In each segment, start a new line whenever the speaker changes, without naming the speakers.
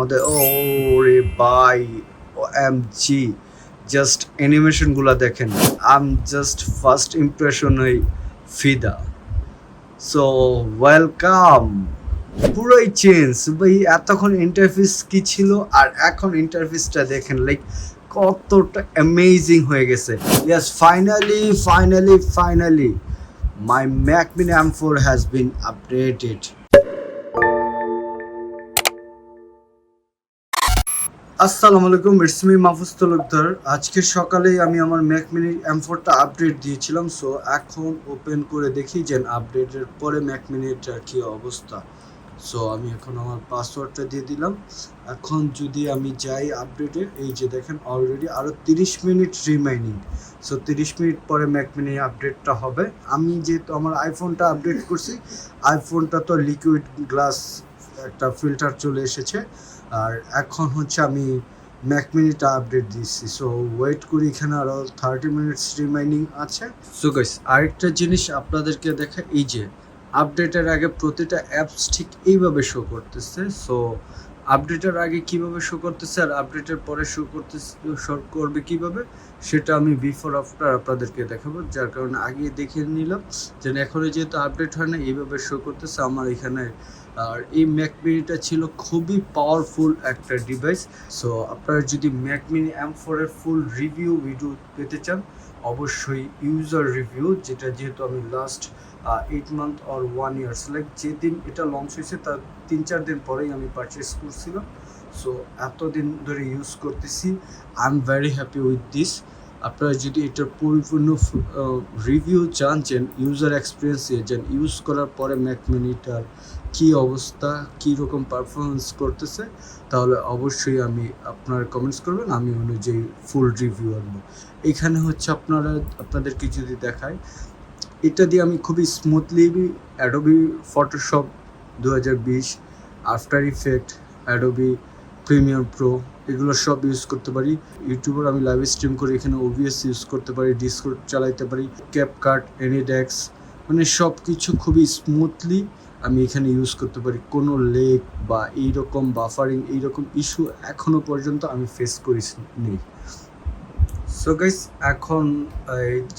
আমাদের ও রে বাই ও এম জি জাস্ট অ্যানিমেশনগুলো দেখেন। আম জাস্ট ফার্স্ট ইমপ্রেশন হই ফিদা। সো ওয়েলকাম পুরোই চেঞ্জ ভাই, এতক্ষণ ইন্টারফেস কি ছিল? আর এখন ইন্টারফেসটা দেখেন লাইক কতটা অ্যামেজিং হয়ে গেছে। Yes finally finally finally my mini M four has been আসসালামু আলাইকুম ইটস মি মাহফুজ তালুকদার। আজকে সকালেই আমি আমার ম্যাক মিনি এম ফোরটা আপডেট দিয়েছিলাম সো এখন ওপেন করে দেখি যে আপডেটের পরে ম্যাক মিনিটার কী অবস্থা। সো আমি এখন আমার পাসওয়ার্ডটা দিয়ে দিলাম। এখন যদি আমি যাই আপডেটে এই যে দেখেন অলরেডি আরও তিরিশ মিনিট রিমাইনিং সো তিরিশ মিনিট পরে ম্যাক মিনি আপডেটটা হবে। আমি যেহেতু আমার আইফোনটা আপডেট করছি আইফোনটা তো লিকুইড গ্লাস একটা ফিল্টার চলে এসেছে। আর এখন হচ্ছে আমি ম্যাক মিনিটা আপডেট দিচ্ছি। সো ওয়েট করি এখানে আরও থার্টি মিনিটস রিমাইনিং আছে। সো গাইস আরেকটা জিনিস আপনাদেরকে দেখা এই যে আপডেটের আগে প্রতিটা অ্যাপস ঠিক এইভাবে শো করতেছে। সো আপডেটের আগে কীভাবে শো করতেছে আর আপডেটের পরে শো করতেছে শো করবে কীভাবে, সেটা আমি বিফোর আফটার আপনাদেরকে দেখাবো। যার কারণে আগে দেখে নিলাম যে এখনও যেহেতু আপডেট হয় না, এইভাবে শো করতেছে। আমার এখানে আর এই ম্যাক মিনিটা ছিল খুবই পাওয়ারফুল একটা ডিভাইস সো আপনারা যদি ম্যাক মিনি এম ফোরের ফুল রিভিউ ভিডিও পেতে চান, অবশ্যই ইউজার রিভিউ যেটা যেহেতু আমি last eight month or one years like যেদিন এটা লঞ্চ হয়েছে তার তিন চার দিন পরেই আমি পারচেস করছিলাম। সো এতদিন ধরে ইউজ করতেছি। I am very happy with this আপনারা যদি এটার পরিপূর্ণ রিভিউ চান যে ইউজার এক্সপিরিয়েন্স যেন ইউজ করার পরে ম্যাক মিনিটার কী অবস্থা, কী রকম পারফরমেন্স করতেছে, তাহলে অবশ্যই আমি আপনার কমেন্টস করবেন, আমি অনুযায়ী ফুল রিভিউ আনব। এখানে হচ্ছে আপনারা, আপনাদেরকে যদি দেখায় এটা দিয়ে আমি খুবই স্মুথলি অ্যাডোবি ফটোশপ দু হাজার বিশ After Effect Adobe Premiere Pro এগুলো সব ইউজ করতে পারি। ইউটিউবের আমি লাইভ স্ট্রিম করে এখানে ওবিএস ইউজ করতে পারি ডিসকোড চালাইতে পারি ক্যাপকাট এনিডেক্স মানে সব কিছু খুবই স্মুথলি আমি এখানে ইউজ করতে পারি। কোনো লেক বা এইরকম বাফারিং এইরকম ইস্যু এখনও পর্যন্ত আমি ফেস করি নেই সো গাইস এখন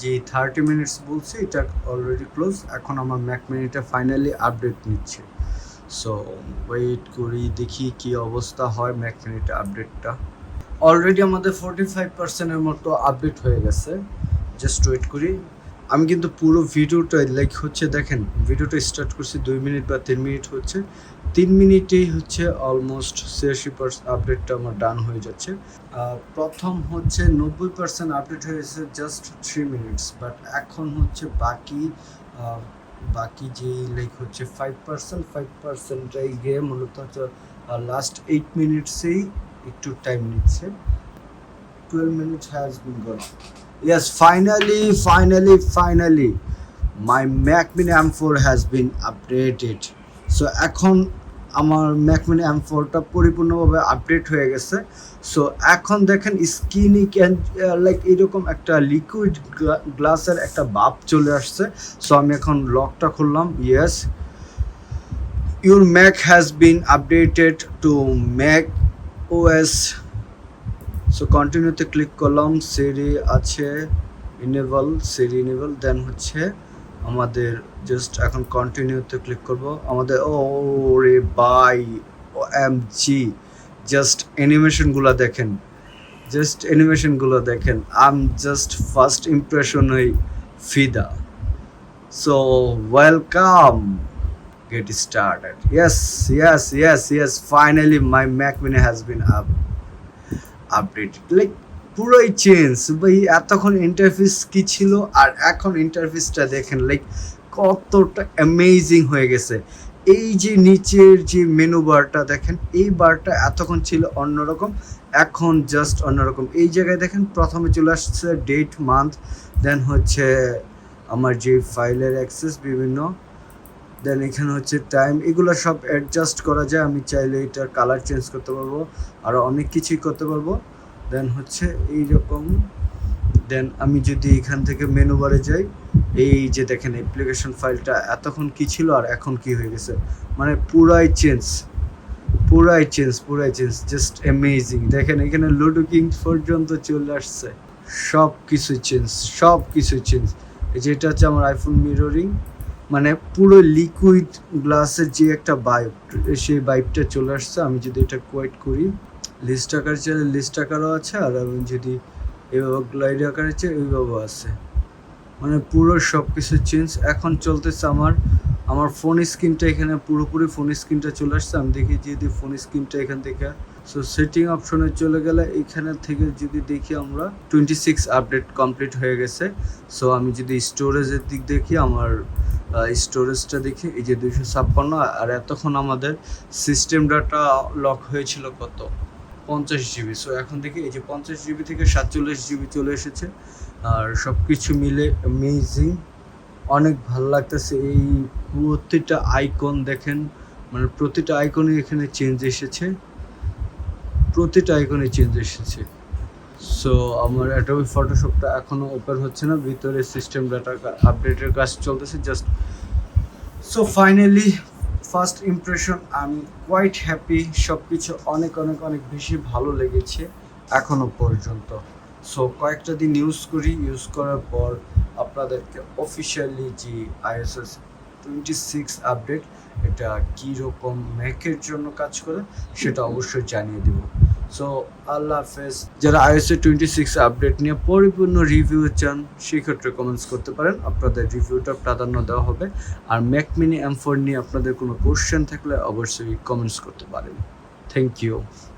যে থার্টি মিনিটস বলছি, এটা অলরেডি ক্লোজ এখন আমার ম্যাক মিনিটা ফাইনালি আপডেট নিচ্ছে। সো ওয়েট করি, দেখি কি অবস্থা হয় ম্যাকফিনিটা আপডেটটা অলরেডি আমাদের ফোর্টি ফাইভ পার্সেন্টের মতো আপডেট হয়ে গেছে। জাস্ট ওয়েট করি। আমি কিন্তু পুরো ভিডিওটা লাইক হচ্ছে, দেখেন ভিডিওটা স্টার্ট করছি দুই মিনিট বা তিন মিনিট হচ্ছে। তিন মিনিটেই হচ্ছে অলমোস্ট ছিয়াশি পার্সেন্ট আপডেটটা আমার ডান হয়ে যাচ্ছে। প্রথম হচ্ছে নব্বই পার্সেন্ট আপডেট হয়েছে জাস্ট থ্রি মিনিটস বাট এখন হচ্ছে বাকি বাকি যে লাইক হচ্ছে ফাইভ পার্সেন্ট ফাইভ পার্সেন্টটাই গিয়ে মূলত হচ্ছে লাস্ট এইট মিনিটসেই একটু টাইম নিচ্ছে twelve minutes has been gone Yes, finally, finally, finally, my Mac Mini M4 has been updated. So এখন আমার Mac Mini M4টা পরিপূর্ণভাবে আপডেট হয়ে গেছে। সো এখন দেখেন স্কিনি ক্যান লাইক এরকম একটা লিকুইড গ্লাসের একটা বাপ চলে আসছে। সো আমি এখন লকটা খুললাম। Yes your Mac has been updated to Mac OS so কন্টিনিউতে ক্লিক করলাম। সিরি আছে ইনেবল সিরি ইনেবল দেন হচ্ছে আমাদের জাস্ট এখন কন্টিনিউতে ক্লিক করব। আমাদের ও রে বাই ও এম জি জাস্ট অ্যানিমেশনগুলো দেখেন। জাস্ট অ্যানিমেশনগুলো দেখেন। আম জাস্ট ফার্স্ট ইমপ্রেশন হই ফিদা। So welcome get started yes yes yes yes, finally my mac mini has been up updated like পুরোই চেঞ্জ ভাই, এতক্ষণ ইন্টারফেস কি ছিল আর এখন ইন্টারফেসটা দেখেন লাইক কতটা অ্যামেজিং হয়ে গেছে। এই যে নিচের যে মেনু বারটা দেখেন, এই বারটা এতক্ষণ ছিল অন্যরকম, এখন জাস্ট অন্যরকম। এই জায়গায় দেখেন, প্রথমে চলে আসছে ডেট মান্থ দেন হচ্ছে আমার যে ফাইলের অ্যাক্সেস বিভিন্ন দেন এখানে হচ্ছে টাইম এগুলো সব অ্যাডজাস্ট করা যায়। আমি চাইলে এটার কালার চেঞ্জ করতে পারব আরও অনেক কিছুই করতে পারব। দেন হচ্ছে এই রকম দেন আমি যদি এখান থেকে মেনু বারে যাই, এই যে দেখেন অ্যাপ্লিকেশন ফাইলটা এতক্ষণ কি ছিল আর এখন কি হয়ে গেছে? মানে পুরাই চেঞ্জ পুরাই চেঞ্জ পুরাই চেঞ্জ জাস্ট অ্যামেজিং দেখেন এখানে লুডো কিং পর্যন্ত চলে আসছে। সব কিছু চেঞ্জ সব কিছু চেঞ্জ এই যে এটা হচ্ছে আমার আইফোন মিররিং মানে পুরো লিকুইড গ্লাসের যে একটা বাইপ সেই বাইপটা চলে আসছে। আমি যদি এটা কোয়াইট করি লিস্ট আকার চাইলে লিস্ট আকারও আছে আর যদি এভাবে গ্লাইড আকারে চাই, ওইভাবেও আছে। মানে পুরো সব কিছু চেঞ্জ এখন চলতেছে আমার আমার ফোন স্ক্রিনটা এখানে, পুরোপুরি ফোন স্ক্রিনটা চলে আসছে। আমি দেখি যদি ফোন স্ক্রিনটা এখান থেকে সো সেটিং অপশনে চলে গেলে এইখানে থেকে যদি দেখি আমরা টোয়েন্টি সিক্স আপডেট কমপ্লিট হয়ে গেছে। সো আমি যদি স্টোরেজের দিক দেখি, আমার স্টোরেজটা দেখি, এই যে দুইশো ছাপ্পান্ন, আর এতক্ষণ আমাদের সিস্টেম ডাটা লক হয়েছিল কত? পঞ্চাশ জিবি সো এখন দেখি এই যে পঞ্চাশ জিবি থেকে সাতচল্লিশ জিবি চলে এসেছে। আর সব কিছু মিলে অ্যামেজিং অনেক ভালো লাগতেছে। এই প্রতিটা আইকন দেখেন মানে প্রতিটা আইকনে এখানে চেঞ্জ এসেছে। প্রতিটা আইকনে চেঞ্জ এসেছে। সো আমার অ্যাডোবি ফটোশপটা এখনও ওপেন হচ্ছে না। ভিতরে সিস্টেম ডাটা আপডেটের কাজ চলতেছে। Just so finally first impression আমি কোয়াইট হ্যাপি সব কিছু অনেক অনেক অনেক বেশি ভালো লেগেছে এখনও পর্যন্ত। সো কয়েকটা দিন ইউজ করি। ইউজ করার পর আপনাদেরকে অফিসিয়ালি যে আইএসএস টোয়েন্টি সিক্স আপডেট এটা কীরকম ম্যাকের জন্য কাজ করে সেটা অবশ্যই জানিয়ে দেব। সো আল্লাহ হাফেজ, যারা আইএসএ টোয়েন্টি সিক্স আপডেট নিয়ে পরিপূর্ণ রিভিউ চান সেক্ষেত্রে কমেন্টস করতে পারেন। আপনাদের রিভিউটা প্রাধান্য দেওয়া হবে। আর ম্যাকমিনি এম ফোর নিয়ে আপনাদের কোনো কোশ্চেন থাকলে অবশ্যই কমেন্টস করতে পারেন। Thank you